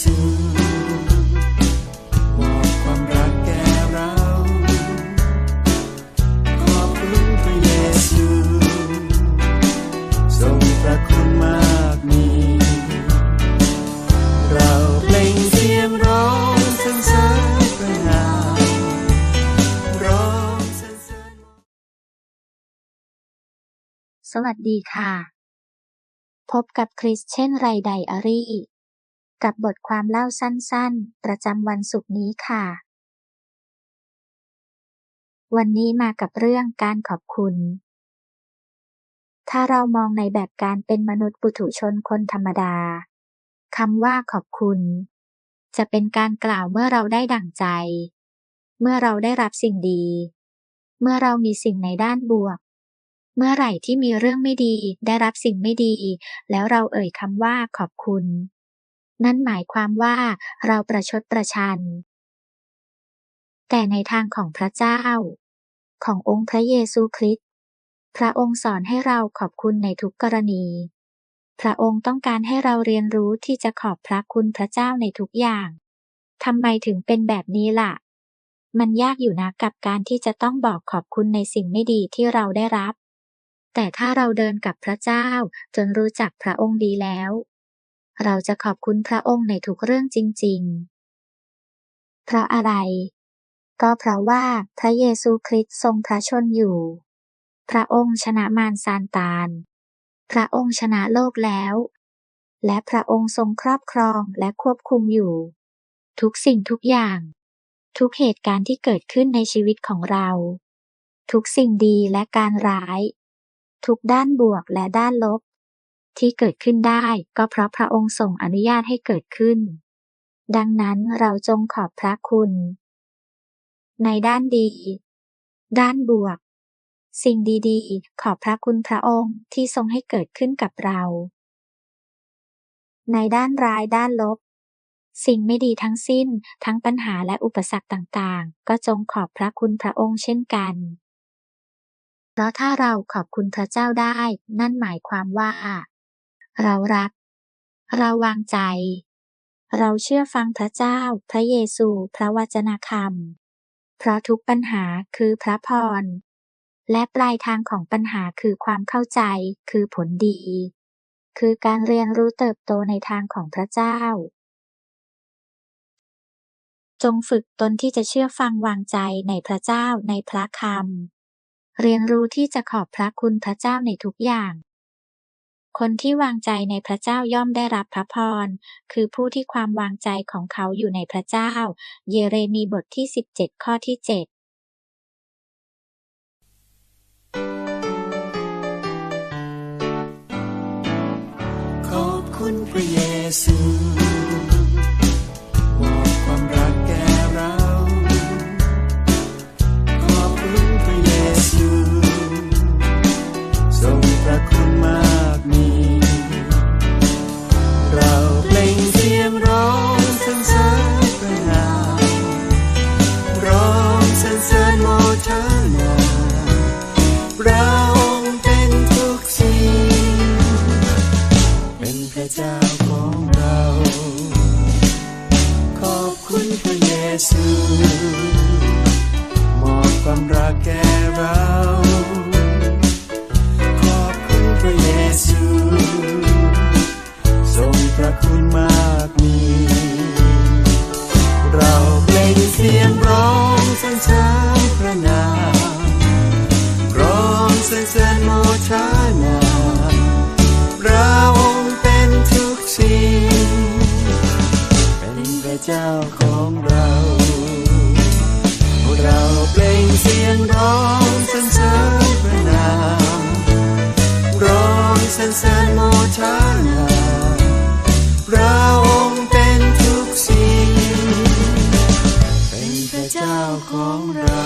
ซูมอบความรักแก่เรา ขอบคุณพระเยซูทรงพระคุณมากมี เราเปล่งเสียงร้องสรรเสริญพระนามร้องสรรเสริญสวัสดีค่ะ พบกับคริสเช่นไรไดอารี่ กับบทความเล่าสั้นๆ ประจำวันศุกร์นี้ค่ะ วันนี้มากับเรื่องการขอบคุณ ถ้าเรามองในแบบการเป็นมนุษย์ปุถุชนคนธรรมดาคำว่าขอบคุณ จะเป็นการกล่าวเมื่อเราได้ดั่งใจ เมื่อเราได้รับสิ่งดี เมื่อเรามีสิ่งในด้านบวก เมื่อไหร่ที่มีเรื่องไม่ดีได้รับสิ่งไม่ดี แล้วเราเอ่ยคำว่าขอบคุณ นั่นหมายความว่าเราประชดประชัน แต่ในทางของพระเจ้า ขององค์พระเยซูคริสต์พระองค์สอนให้เราขอบคุณในทุกกรณี พระองค์ต้องการให้เราเรียนรู้ที่จะขอบพระคุณพระเจ้าในทุกอย่างทำไมถึงเป็นแบบนี้ล่ะ มันยากอยู่นะกับการที่จะต้องบอกขอบคุณในสิ่งไม่ดีที่เราได้รับ แต่ถ้าเราเดินกับพระเจ้าจนรู้จักพระองค์ดีแล้ว เราจะขอบคุณพระองค์ในทุกเรื่องจริง ๆ เพราะอะไร ก็เพราะว่าพระเยซูคริสต์ทรงพระชนอยู่ พระองค์ชนะมารซานตานพระองค์ชนะโลกแล้ว และพระองค์ทรงครอบครองและควบคุมอยู่ ทุกสิ่งทุกอย่าง ทุกเหตุการณ์ที่เกิดขึ้นในชีวิตของเรา ทุกสิ่งดีและการร้าย ทุกด้านบวกและด้านลบ ที่เกิดขึ้นได้ ก็เพราะพระองค์ทรงอนุญาตให้เกิดขึ้น ดังนั้นเราจงขอบพระคุณ ในด้านดี ด้านบวก สิ่งดีๆ ขอบพระคุณพระองค์ที่ทรงให้เกิดขึ้นกับเรา ในด้านร้ายด้านลบ สิ่งไม่ดีทั้งสิ้นทั้งปัญหาและอุปสรรคต่างๆ ก็จงขอบพระคุณพระองค์เช่นกันเพราะถ้าเราขอบคุณพระเจ้าได้ นั่นหมายความว่า เรารัก เราวางใจ เราเชื่อฟังพระเจ้า พระเยซู พระวจนะคำเพราะทุกปัญหาคือพระพร และปลายทางของปัญหาคือความเข้าใจ คือผลดี คือการเรียนรู้เติบโตในทางของพระเจ้า จงฝึกตนที่จะเชื่อฟังวางใจในพระเจ้าในพระคำเรียนรู้ที่จะขอบพระคุณพระเจ้าในทุกอย่าง คนที่วางใจในพระเจ้าย่อมได้รับพระพร คือผู้ที่ความวางใจของเขาอยู่ในพระเจ้า เยเรมีบทที่ 17 ข้อที่ 7ขอบคุณพระเยซู ร ร้องสรรเสริญพระนามร้องสรรเสริญโมทนาพระองค์เป็นทุกสิ่ง เป็นพระเจ้าของเรา